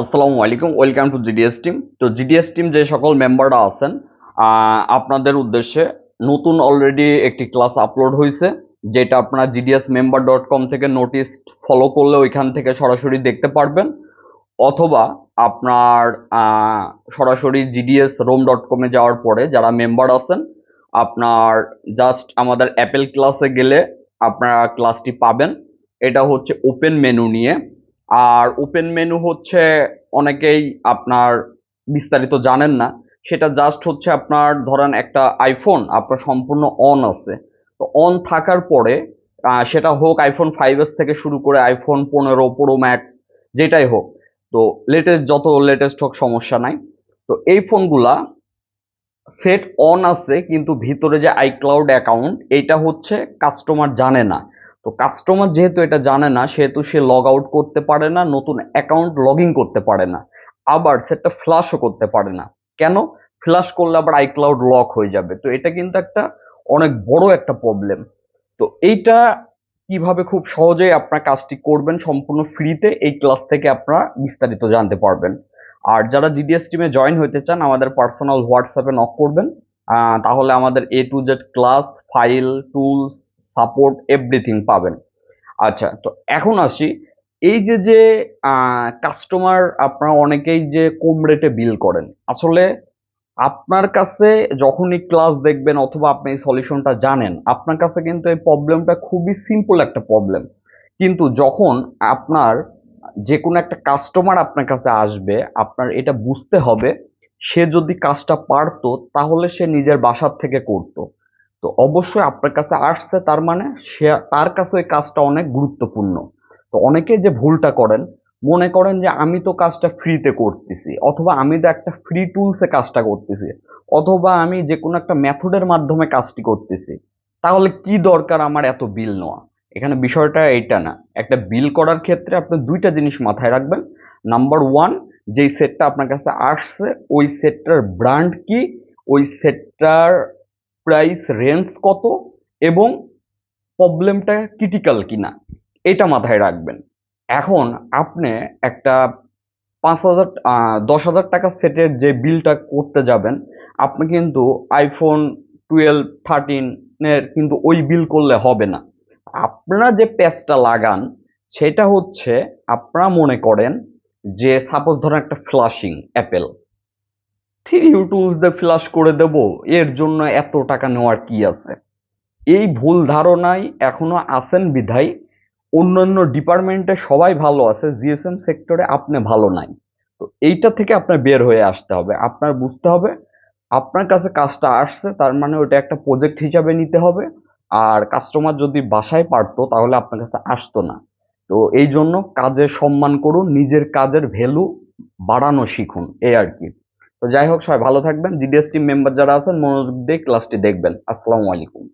আসসালামু আলাইকুম, welcome to GDS team. তো জিডিএস টিম যে সকল মেম্বাররা আছেন আপনাদের উদ্দেশ্যে নতুন অলরেডি একটি ক্লাস আপলোড হয়েছে যেটা আপনারা জিডিএস মেম্বার ডট কম থেকে নোটিস ফলো করলে ওইখান থেকে সরাসরি দেখতে পারবেন, অথবা আপনার সরাসরি জিডিএস রোম ডট কমে যাওয়ার পরে যারা মেম্বার আছেন, আপনার জাস্ট আমাদের অ্যাপেল ক্লাসে গেলে আপনারা ক্লাসটি পাবেন। এটা হচ্ছে ওপেন মেনু নিয়ে। আর ওপেন মেনু হচ্ছে অনেকেই আপনার বিস্তারিত জানেন না। সেটা জাস্ট হচ্ছে আপনার ধরেন একটা আইফোন আপনার সম্পূর্ণ অন আছে। তো অন থাকার পরে সেটা হোক আইফোন ফাইভ এস থেকে শুরু করে আইফোন পনেরো প্রো ম্যাক্স যেটাই হোক। তো লেটেস্ট যত লেটেস্ট হোক, সমস্যা নাই। তো এই ফোনগুলা সেট অন আছে, কিন্তু ভিতরে যে আইক্লাউড অ্যাকাউন্ট এইটা হচ্ছে কাস্টমার জানে না। তো কাস্টমার যেহেতু এটা জানে না, সেহেতু সে লগ আউট করতে পারে না, নতুন অ্যাকাউন্ট লগ ইন করতে পারে না, আবার সেটা ফ্লাশও করতে পারে না। কেন? ফ্লাশ করলে আবার আইক্লাউড লক হয়ে যাবে। তো এটা কিন্তু একটা অনেক বড় একটা প্রবলেম তো এইটা কীভাবে খুব সহজেই আপনার কাজটি করবেন সম্পূর্ণ ফ্রিতে এই ক্লাস থেকে আপনারা বিস্তারিত জানতে পারবেন। আর যারা জিডিএস টিমে জয়েন হতে চান, আমাদের পার্সোনাল হোয়াটসঅ্যাপে নক করবেন। তাহলে আমাদের A to Z class file tools support everything পাবেন। আচ্ছা তো এখন আসি। এই যে যে কাস্টমার আপনারা অনেকেই যে কম রেটে বিল করেন, আসলে আপনার কাছে যখনই ক্লাস দেখবেন অথবা আপনি এই সলিউশনটা জানেন, আপনার কাছে কিন্তু এই প্রবলেমটা খুবই সিম্পল একটা প্রবলেম কিন্তু যখন আপনার যে কোনো একটা কাস্টমার আপনার কাছে আসবে, আপনার এটা বুঝতে হবে সে যদি কাজটা পারতো, তাহলে সে নিজের বাসার থেকে করতো। তো অবশ্যই আপনার কাছে আসছে, তার মানে সে, তার কাছে ওই কাজটা অনেক গুরুত্বপূর্ণ। তো অনেকে যে ভুলটা করেন, মনে করেন যে আমি তো কাজটা ফ্রিতে করতেছি, অথবা আমি তো একটা ফ্রি টুলসে কাজটা করতেছি, অথবা আমি যে কোনো একটা মেথডের মাধ্যমে কাজটি করতেছি, তাহলে কি দরকার আমার এত বিল নেওয়া? এখানে বিষয়টা এইটা না। একটা বিল করার ক্ষেত্রে আপনি দুইটা জিনিস মাথায় রাখবেন। নাম্বার ওয়ান যেই সেটটা আপনার কাছে আসছে, ওই সেটটার ব্র্যান্ড কি? ওই সেটটার প্রাইস রেঞ্জ কত? এবং প্রবলেমটা ক্রিটিক্যাল কিনা? এটা মাথায় রাখবেন। এখন আপনি একটা পাঁচ হাজার দশ হাজার টাকা সেটের যে বিলটা করতে যাবেন, আপনি কিন্তু আইফোন টুয়েলভ থার্টিনের কিন্তু ওই বিল করলে হবে না। আপনারা যে প্যাচটা লাগান, সেটা হচ্ছে, আপনারা মনে করেন যে সাপোজ ধরেন একটা ফ্লাশিং অ্যাপেল থ্রি ইউটুবস দিয়ে ফ্লাশ করে দেব, এর জন্য এত টাকা নেওয়ার কি আছে? এই ভুল ধারণায় এখনও আছেন বিধায় অন্যান্য ডিপার্টমেন্টে সবাই ভালো আছে জিএসএম সেক্টরে আপনি ভালো নাই। তো এইটা থেকে আপনার বের হয়ে আসতে হবে। আপনার বুঝতে হবে, আপনার কাছে কাজটা আসছে, তার মানে ওটা একটা প্রজেক্ট হিসাবে নিতে হবে, আর কাস্টমার যদি বাসায় পারতো, তাহলে আপনার কাছে আসতো না। তো এই জন্য কাজের সম্মান করুন, নিজের কাজের ভ্যালু বাড়ানো শিখুন, এই আর কি। তো যাই হোক, সবাই ভালো থাকবেন। জিডিএস টিম মেম্বার যারা আছেন, মনোযোগ দিয়ে ক্লাসটি দেখবেন। আসসালামু আলাইকুম।